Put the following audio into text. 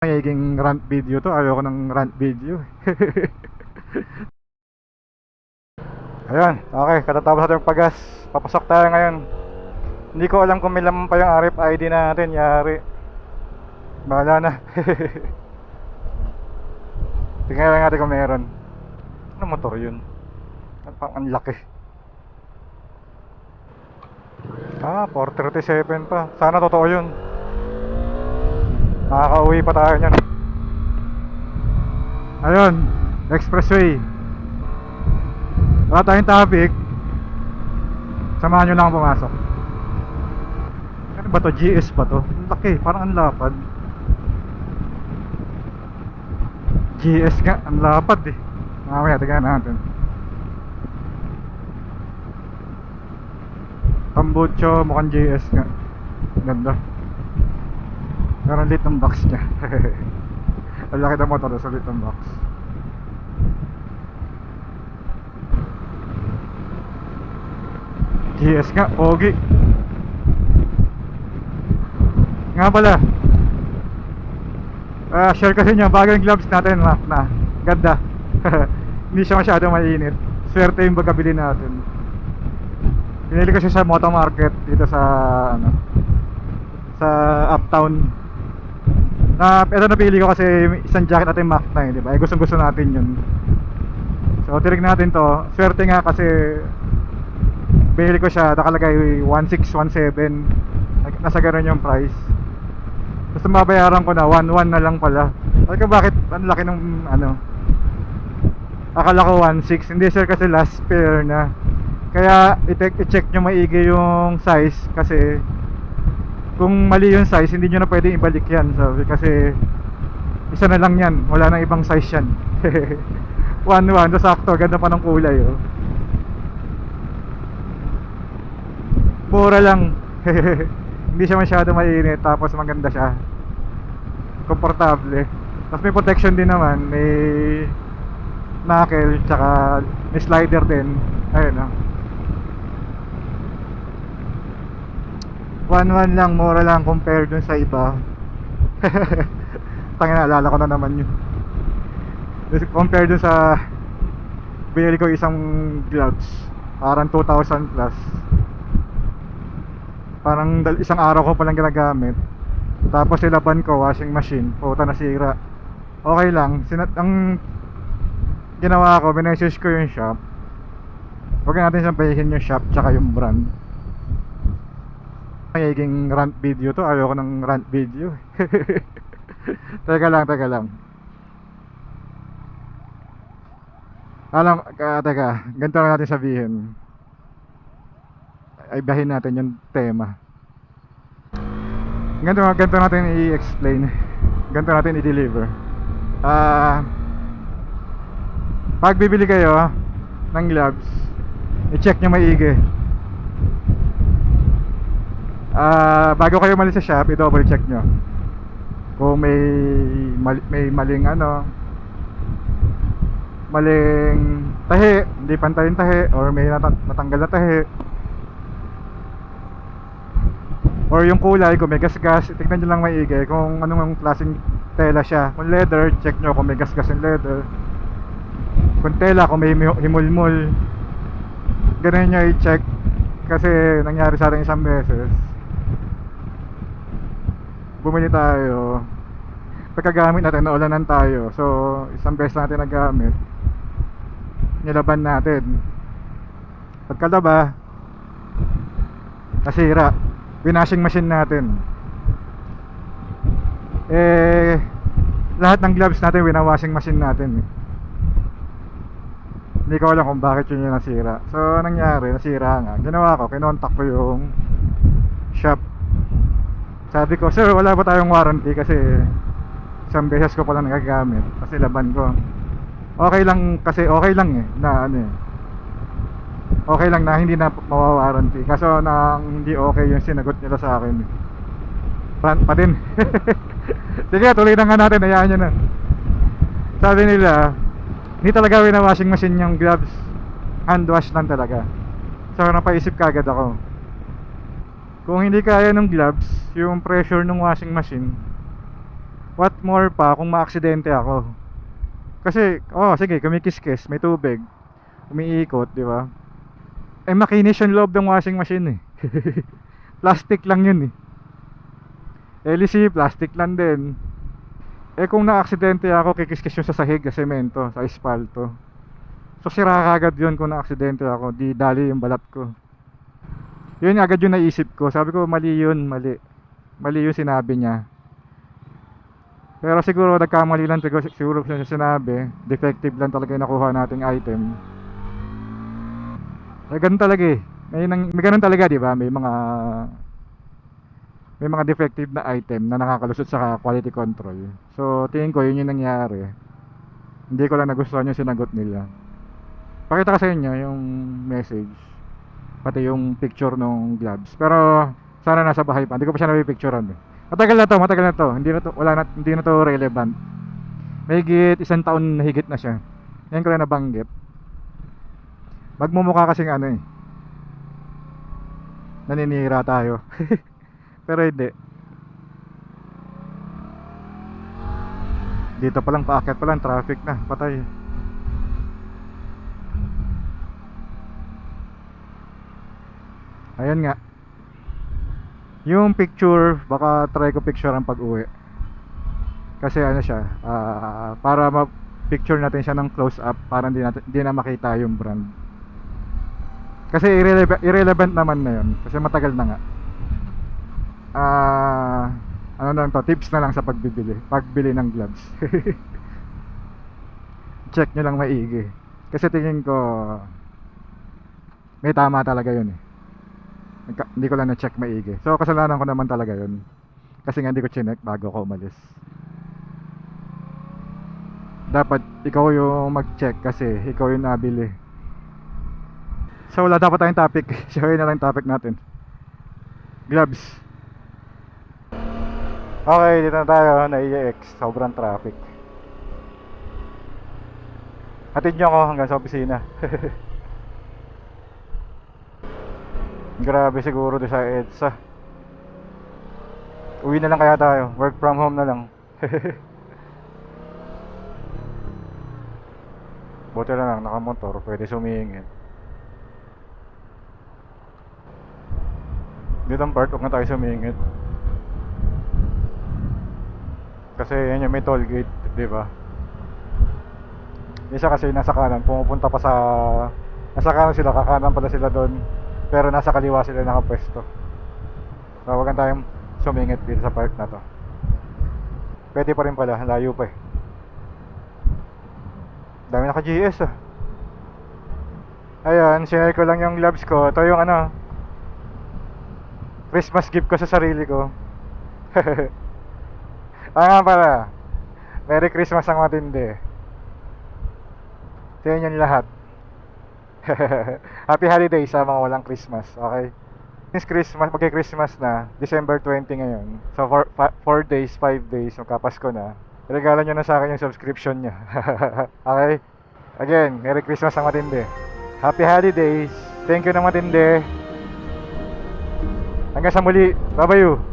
Magiging rant video to. Ayoko ng rant video. Ayan, okay. Katatapos natin yung pagas. Papasok tayo ngayon. Hindi ko alam kung may laman pa yung RFID natin. Yari. Bahala na. Tingnan lang natin kung meron. Ano motor yun? Ang laki. Ah, 437 pa. Sana totoo yun. Nakaka-uwi pa tayo niyan. Ayun, expressway. Wala tayong topic. Samahan nyo lang pumasok. Ano ba to? GS ba to? Ang laki, parang ang lapad. GS nga, ang lapad eh. Mamaya, tignan natin. Tambucho, mukhang GS nga. Ganda. Pero lit ng box niya. Ang laki ng motor sa lit ng box. GS nga, pogi. Nga pala. Ah, share kasi niya bagong gloves natin na, na. Ganda. Hindi siya masyado mainit. Swerte yung pagkabili natin. Pinili ko siya sa Moto Market dito sa ano sa Uptown. Na ito napili ko kasi isang jacket natin Mac 9, di ba? Eh gustong gusto natin 'yun. So tirig natin 'to. Swerte nga kasi binili ko siya nakalagay 1617. Nag- Nasa ganun yung price. Gusto mabayaran ko na 11 na lang pala. Ko bakit ang laki ng ano Akala ko 1.6 Hindi sir kasi last pair na Kaya i-check nyo maigi yung size Kasi Kung mali yung size Hindi nyo na pwedeng ibalik yan sabi, Kasi Isa na lang yan. Wala nang ibang size yan. 1.1 so sakto. Ganda pa ng kulay oh. Mura lang. Hindi siya masyado mainit Tapos maganda siya. Komportable. Tapos may protection din naman. May knuckle tsaka may slider din. Ayun oh. 1-1 lang mura lang compare dun sa iba. Tangin na alala ko na naman yun. Compare dun sa binili ko isang gloves. Parang 2,000 plus. Parang isang araw ko palang ginagamit. Tapos nilaban ko washing machine. Puta nasira. Okay lang. Sinat ang ginawa ko, binesis ko yung shop. Huwag natin sabihin yung shop tsaka yung brand Magiging rant video to, ayoko ng rant video. Teka lang, teka lang. Alam, ka, teka, ganito lang natin sabihin. Ay bahin natin yung tema. Ganito, ganito natin i-explain. Ganito natin i-deliver. Ah pag bibili kayo ng gloves, i-check nyo maigi. Ah, bago kayo malis sa shop, i-double check nyo. Kung may mali, may maling ano, maling tahi, hindi pantay yung tahi, or may nata- natanggal na tahi. Or yung kulay, kung may gasgas, tignan nyo lang maigi kung anong klaseng tela siya. Kung leather, check nyo kung may gasgas yung leather kung tela kung may himulmul ganun nyo i-check kasi nangyari sa atin isang beses bumili tayo. Pagkagamit natin naulanan tayo. So isang beses natin nagamit. Nilaban natin. Pagkalaba nasira. Winashing machine natin. Eh lahat ng gloves natin winawashing machine natin eh. Hindi ko alam kung bakit yun yung nasira. So nangyari? Nasira nga. Ginawa ko kinontak ko yung shop sabi ko sir wala ba tayong warranty kasi isang beses ko pala nagagamit kasi laban ko. Okay lang kasi okay lang eh na ano eh. Okay lang na hindi na mawawarranty. Kaso na hindi okay yung sinagot nila sa akin. Rant pa din. Sige tuloy na nga natin hayaan nyo na. Sabi nila hindi talaga washing machine yung gloves. Hand wash lang talaga. So napaisip kagad ako kung hindi kaya ng gloves yung pressure ng washing machine What more pa kung maaksidente ako? Kasi, oh, sige, kumikis-kis, may tubig, umiikot, di ba? Eh, makinis yung loob ng washing machine eh. plastic lang yun eh. LC, plastic lang din. Eh, kung naaksidente ako, kikis-kis yung sa sahig, sa semento, sa espalto. So, sira kagad yun kung naaksidente ako, di dali yung balat ko. Yun agad yung naisip ko. Sabi ko, mali yun, mali. Mali yung sinabi niya. Pero siguro nagkamali lang siguro, siya sinabi. Defective lang talaga yung nakuha nating item. Eh, ganun talaga eh. May, nang, may ganun talaga, di ba? May mga may mga defective na item na nakakalusot sa quality control. So, tingin ko yun yung nangyari. Hindi ko lang nagustuhan yung sinagot nila. Pakita ko sa inyo yung message. Pati yung picture ng gloves. Pero, sana nasa bahay pa. Hindi ko pa siya napipicturean eh. Matagal na to, matagal na to. Hindi na to, wala na, hindi na to relevant. May higit isang taon na higit na siya. Ngayon ko lang nabanggit. Magmumukha kasing ano eh. Naninira tayo. Pero hindi. Dito pa lang, paakyat pa lang, traffic na, patay. Ayan nga. Yung picture, baka try ko picture ang pag-uwi. Kasi ano siya, ah, para ma-picture natin siya ng close up para hindi, natin, hindi na makita yung brand. Kasi irrelevant, irrelevant naman na yun. Kasi matagal na nga. Ah, ano lang to, tips na lang sa pagbibili. Pagbili ng gloves. Check nyo lang maigi. Kasi tingin ko may tama talaga yun eh. Hindi ko lang na-check maigi. So kasalanan ko naman talaga yun. Kasi nga hindi ko chinek bago ako umalis. Dapat ikaw yung mag-check kasi ikaw yung nabili. So wala dapat tayong topic. Yun na lang topic natin. Gloves. Okay, dito na tayo na EX. Sobrang traffic. Hatid nyo ako hanggang sa opisina. Grabe siguro doon sa EDSA. Uwi na lang kaya tayo. Work from home na lang. Buti na lang, nakamotor. Pwede sumingit. Dito ang part, huwag na tayo sumingit. Kasi yan yung may toll gate, di ba? Isa kasi nasa kanan, pumupunta pa sa... Nasa kanan sila, kakanan pala sila doon. Pero nasa kaliwa sila nakapwesto. So wag tayong sumingit dito sa park na to. Pwede pa rin pala, layo pa eh. Dami naka GS ah. Ayan, share ko lang yung gloves ko. Ito yung ano, Christmas gift ko sa sarili ko. ah nga pala. Merry Christmas ang matindi. Sa inyo lahat. Happy holidays sa mga walang Christmas, okay? Since Christmas, magki-Christmas na, December 20 ngayon. So, 4 days, 5 days, magkapasko na. Regalo nyo na sa akin yung subscription nyo. okay? Again, Merry Christmas ang matindi. Happy holidays. Thank you na matindi. Hanggang sa muli. You.